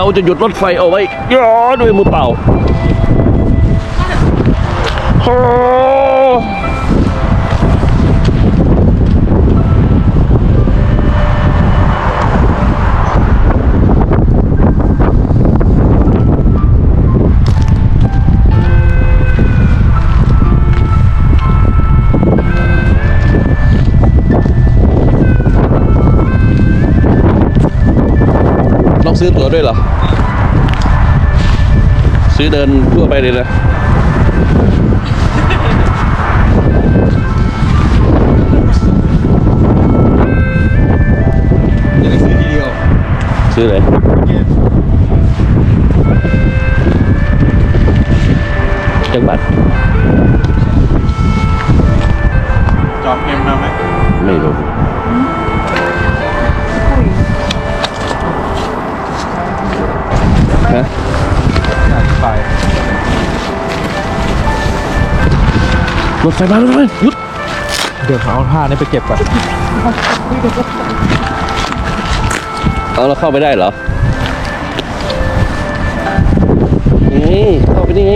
เราจะหยุดรถไฟเอาไว้ย้อด้วยมือเปล่า ซื้อตั๋วด้วยเหรอ ซื้อเดินทั่วไปเลยนะอยากซื้อทีเดียวซื้อเลย รถไฟมารถไฟหยุดเดี๋ยวเขาเอาผ้านี่ไปเก็บก่อนเอาเราเข้าไปได้เหรอนี่เข้าไปนี่ไง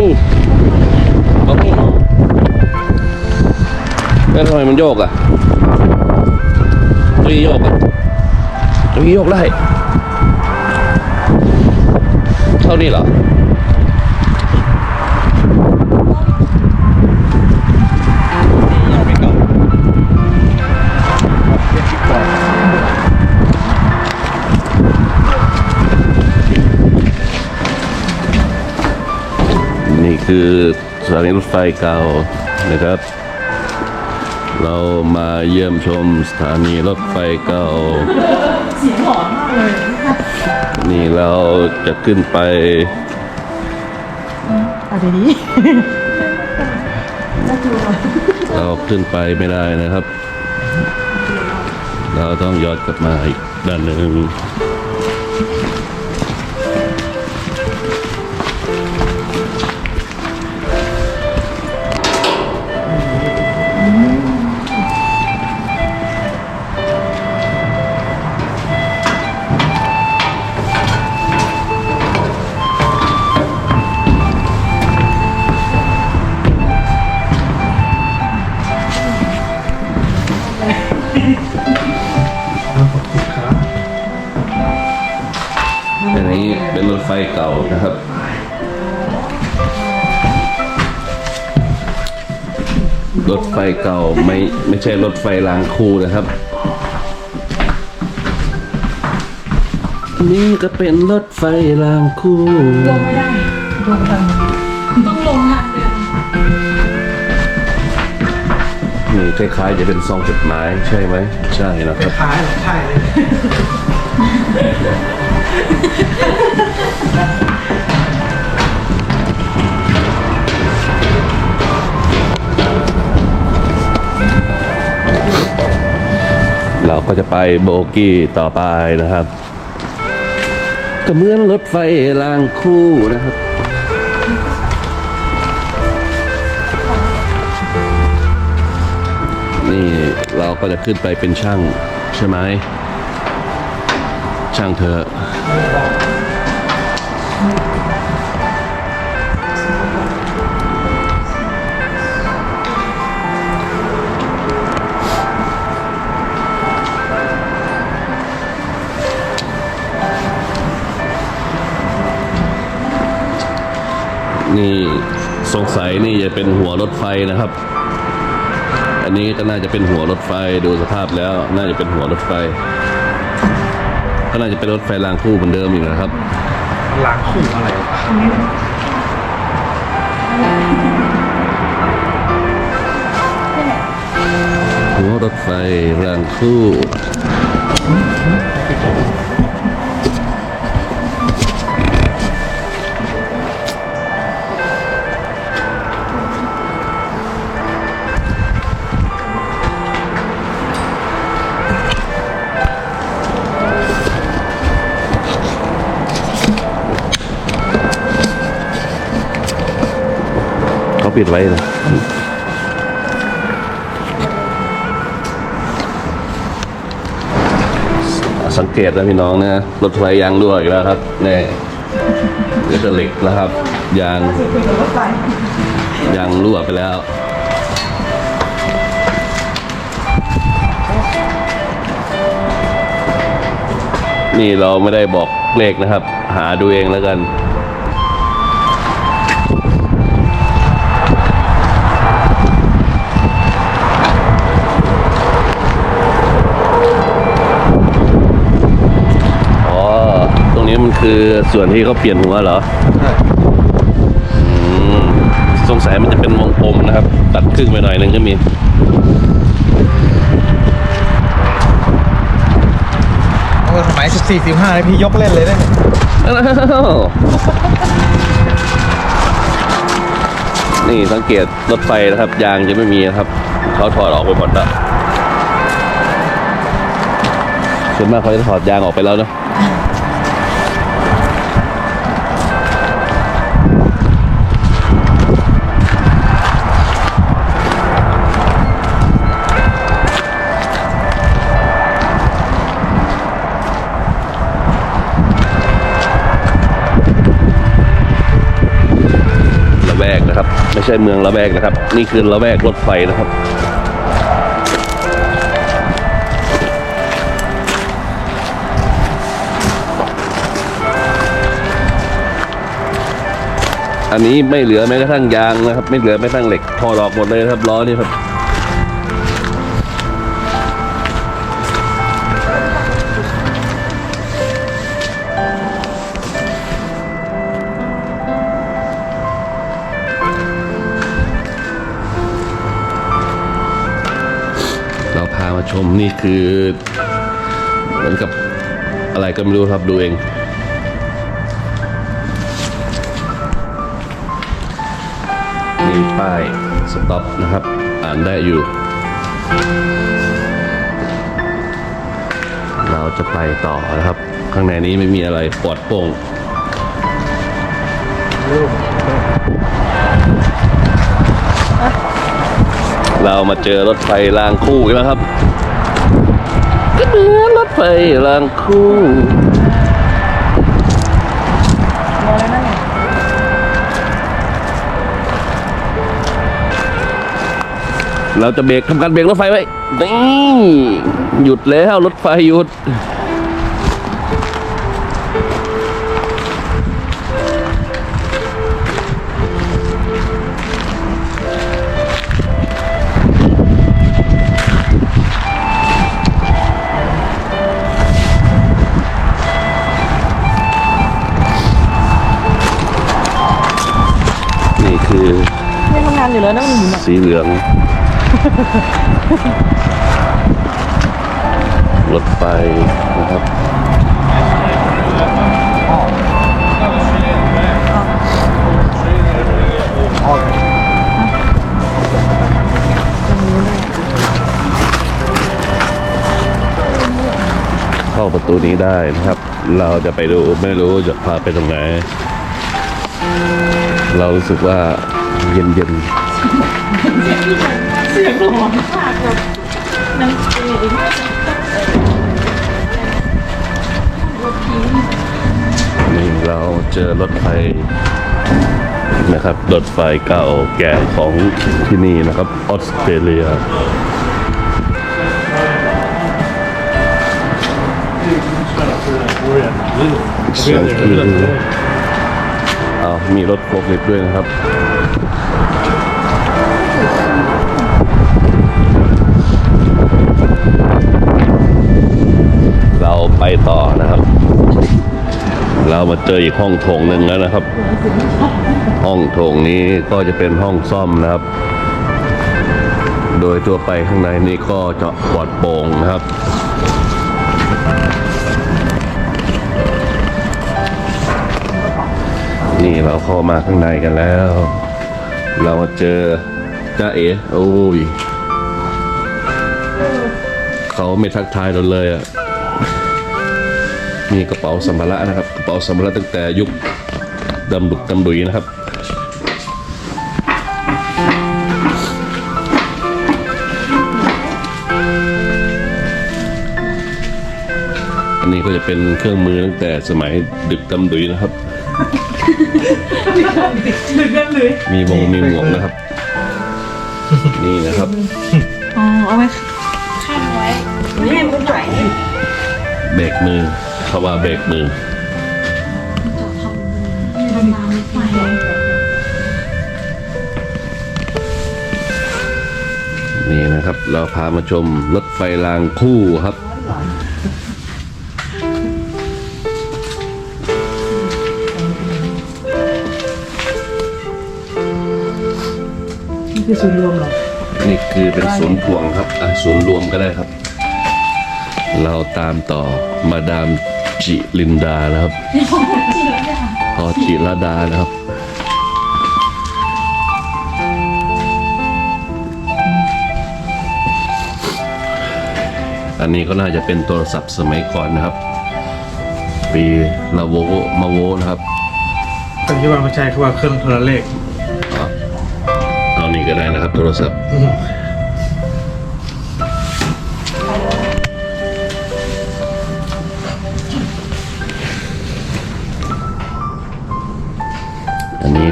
เอาไปแล้วทำไมมันโยกอะตัวนี้โยกอะตัวนี้โยกได้เท่านี้เหรอ สถานีรถไฟเก่านะครับ เรามาเยี่ยมชมสถานีรถไฟเก่า เสียงหลอนมากเลย นี่เราจะขึ้นไปเอาดีดีน่ากลัวเราขึ้นไปไม่ได้นะครับ เราต้องย้อนกลับมาอีกด้านหนึ่ง ไฟเก่านะครับรถไฟเก่าไม่ไม่ใช่รถไฟรางคู่นะครับ นี่ก็เป็นรถไฟรางคู่ลงไม่ได้ลงทางต้องลงทางเดิมนี่คล้ายๆจะเป็นซองจดหมายใช่ไหมใช่นะครับขายใช่เลย ก็จะไปโบกี้ต่อไปนะครับก็เหมือนรถไฟรางคู่นะครับ นี่เราก็จะขึ้นไปเป็นช่างใช่ไหมช่างเธอ นี่จะเป็นหัวรถไฟนะครับ อันนี้ก็น่าจะเป็นหัวรถไฟดูสภาพแล้ว น่าจะเป็นหัวรถไฟ ก็น่าจะเป็นรถไฟรางคู่เหมือนเดิมอีกนะครับล้างคู่อะไรหัวรถไฟรางคู่ ปิดไว้นะสังเกตนะพี่น้องนะรถไฟยางรั่วอีกแล้วครับนี่เหลือแต่เหล็กแล้วครับ ยางยางรั่วไปแล้วนี่เราไม่ได้บอกเลขนะครับ หาดูเองแล้วกัน ส่วนที่เขาเปลี่ยนหัวเหรออืมสงสัยมันจะเป็นวงกลมนะครับ ตัดครึ่งไปหน่อยหนึงก็มีเออสมัย14 15นี่พี่ยกเล่นเลยได้เนี่ยอ้าวนี่สังเกตรถไฟนะครับ ยางจะไม่มีนะครับ เขาถอดออกไปหมดแล้วส่วนมากเขาจะถอดยางออกไปแล้วเนอะละ ไม่ใช่เมืองละแวกนะครับ นี่คือละแวกรถไฟนะครับ อันนี้ไม่เหลือแม้กระทั่งยางนะครับ ไม่เหลือแม้กระทั่งเหล็กถอดออกหมดเลยนะครับล้อนี่ครับ มนี่คือเหมือนกับอะไรก็ไม่รู้ครับดูเอง มีป้ายสต็อปนะครับ อ่านได้อยู่ เราจะไปต่อนะครับ ข้างในนี้ไม่มีอะไรปลอดโปร่งเรามาเจอรถไฟรางคู่อีกแล้วครับ เหมือนรถไฟรางคู่เราจะเบรกทำการเบรกรถไฟไว้นี่หยุดแล้วรถไฟหยุด อยู่แล้วนะมันหมุนอะสีเหลืองรถไฟนะครับเข้าประตูนี้ได้นะครับ เราจะไปดูไม่รู้จะพาไปตรงไหน เรารู้สึกว่าเย็นๆ เสียงร้อนมากแบบนังเองรถพีนนี่เราเจอรถไฟนะครับ รถไฟเก่าแก่ของที่นี่นะครับ ออสเตรเลียเสียงคืออ้าวมีรถโฟล์คลิฟต์ด้วยนะครับ มาเจออีกห้องโถงหนึ่งแล้วนะครับ ห้องโถงนี้ก็จะเป็นห้องซ่อมนะครับ โดยตัวไปข้างในนี้ก็จะปลอดโปร่งนะครับนี่เราเข้ามาข้างในกันแล้ว เรามาเจอจ้าเอ๋โอ้ยเขาไม่ทักทายเราเลยอะ มีกระเป๋าสัมภาระนะครับ กระเป๋าสัมภาระตั้งแต่ยุคดำดุกดำดุยนะครับอันนี้ก็จะเป็นเครื่องมือตั้งแต่สมัยดึกดำดุยนะครับถึงกันเลยมีวงมีหมวกนะครับ นี่นะครับ อ๋อ เอาไว้ข้างไว้ไม่ให้มันไหลเบรกมือ เขาว่าเบรกมือทำน้ำไฟนี่นะครับ เราพามาชมรถไฟรางคู่ครับ นี่คือศูนย์รวมเหรอนี่คือเป็นศูนย์พวงครับอะศูนย์รวมก็ได้ครับ เราตามต่อมาดาม จิลินดานะครับพอจิรดานะครับ อันนี้ก็น่าจะเป็นโทรศัพท์สมัยก่อนนะครับ ปีลาโวมาโวนะครับแต่ที่ว่าไม่ใช่เขาว่าเครื่องโทรเลขอะเอานี่ก็ได้นะครับ โทรศัพท์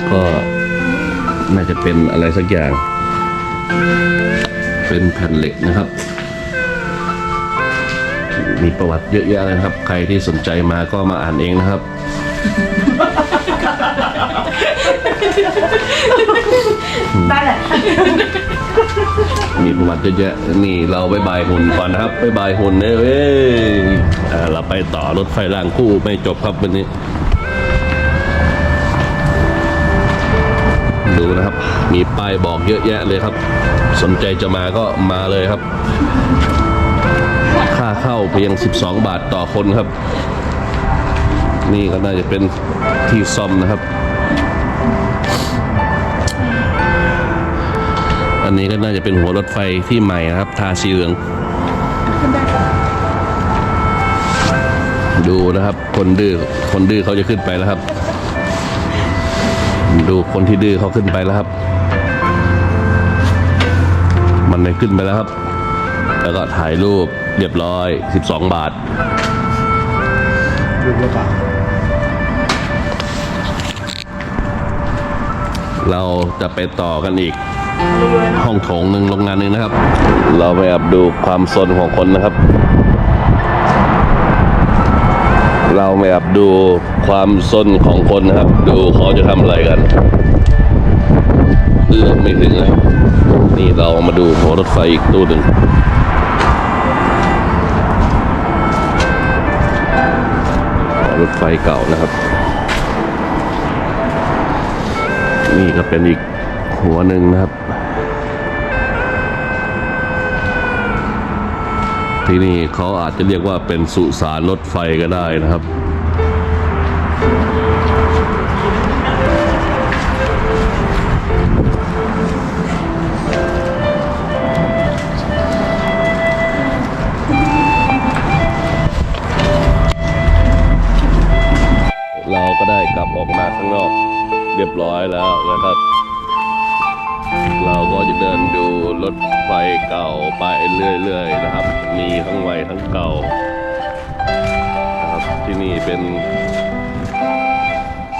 นนี้ก็น่าจะเป็นอะไรสักอย่าง เป็นแผ่นเหล็กนะครับ มีประวัติเยอะแยะเลยนะครับ ใครที่สนใจมาก็มาอ่านเองนะครับ ได้แหละมีประวัติเยอะแยะนี่เราบายบายหุ่นก่อนนะครับบายบายหุ่นเอ้ยอ่าเราไปต่อรถไฟรางคู่ไม่จบครับวันนี้ นะครับ มีป้ายบอกเยอะแยะเลยครับ สนใจจะมาก็มาเลยครับ ค่าเข้าเพียง 12 บาทต่อคนครับ นี่ก็น่าจะเป็นที่ซ่อมนะครับ อันนี้ก็น่าจะเป็นหัวรถไฟที่ใหม่นะครับ ทาสีเหลืองดูนะครับ คนดื้อคนดื้อเขาจะขึ้นไปแล้วครับ ดูคนที่ดื้อเขาขึ้นไปแล้วครับ มันได้ขึ้นไปแล้วครับ แล้วก็ถ่ายรูปเรียบร้อย 12 บาทดูหรือเปล่าเราจะไปต่อกันอีก ห้องโถงหนึ่งโรงงานหนึ่งนะครับ เราไปแอบดูความซนของคนนะครับ เราไปแอบดูความซนของคนนะครับ ดูเขาจะทำอะไรกันเอื้อมไม่ถึงเลยนี่เรามาดูหัวรถไฟอีกตู้หนึ่งรถไฟเก่านะครับ นี่ก็เป็นอีกหัวหนึ่งนะครับ ที่นี่เขาอาจจะเรียกว่าเป็นสุสานรถไฟก็ได้นะครับเราก็ได้กลับออกมาข้างนอกเรียบร้อยแล้วนะครับ เราก็จะเดินดูรถไฟเก่าไปเรื่อยๆนะครับ มีทั้งใหม่ทั้งเก่านะครับที่นี่เป็น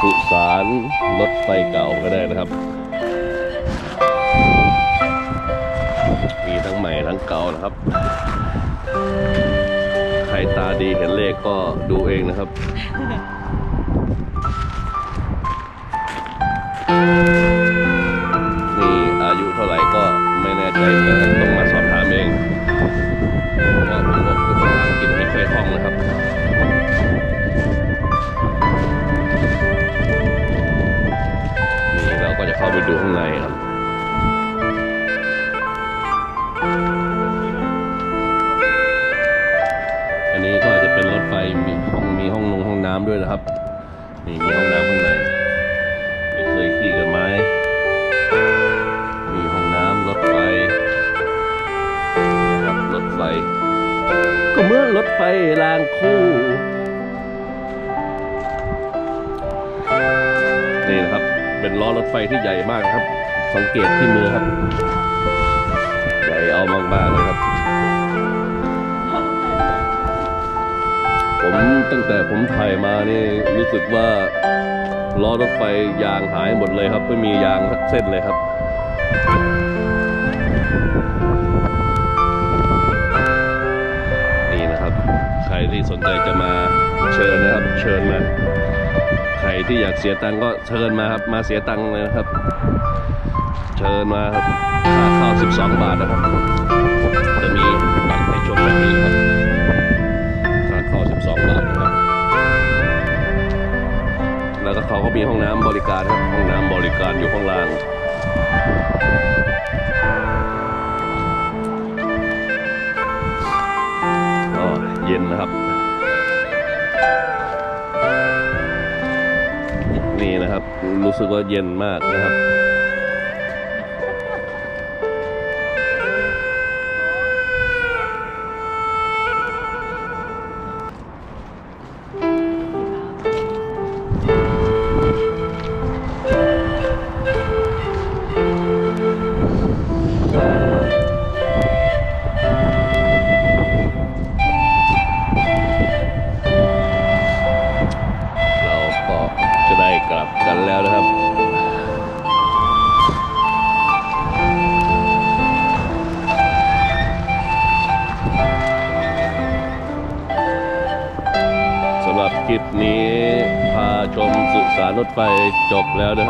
สุสานรถไฟเก่าก็ได้นะครับ มีทั้งใหม่ทั้งเก่านะครับ ใครตาดีเห็นเลขก็ดูเองนะครับ ไม่แน่ใจเนกันต้องมาสอบถามเองเพราะผมก็พูดภาษาอังกฤษไม่เคยท่องนะครับนี่เราก็จะเข้าไปดูข้างในครับอันนี้ก็อาจจะเป็นรถไฟมีห้องมีห้องนงห้องน้ำด้วยนะครับนี่มีห้องน้ำ ไฟรางคู่นี่นะครับ เป็นล้อรถไฟที่ใหญ่มากครับ สังเกตที่มือครับ ใหญ่เอามากๆเลยครับ ผมตั้งแต่ผมถ่ายมานี่รู้สึกว่าล้อรถไฟยางหายหมดเลยครับ ไม่มียางสักเส้นเลยครับ ที่สนใจจะมาเชิญนะครับ เชิญมา ใครที่อยากเสียตังก็เชิญมาครับ มาเสียตังเลยนะครับ เชิญมาครับ ค่าเข้า12 บาทนะครับ จะมีบัตรให้ชมแบบนี้ครับ ค่าเข้า12 บาทนะครับ แล้วก็เขาก็มีห้องน้ำบริการครับ ห้องน้ำบริการอยู่ข้างล่าง นะครับ นี่นะครับรู้สึกว่าเย็นมากนะครับ แล้วนะครับ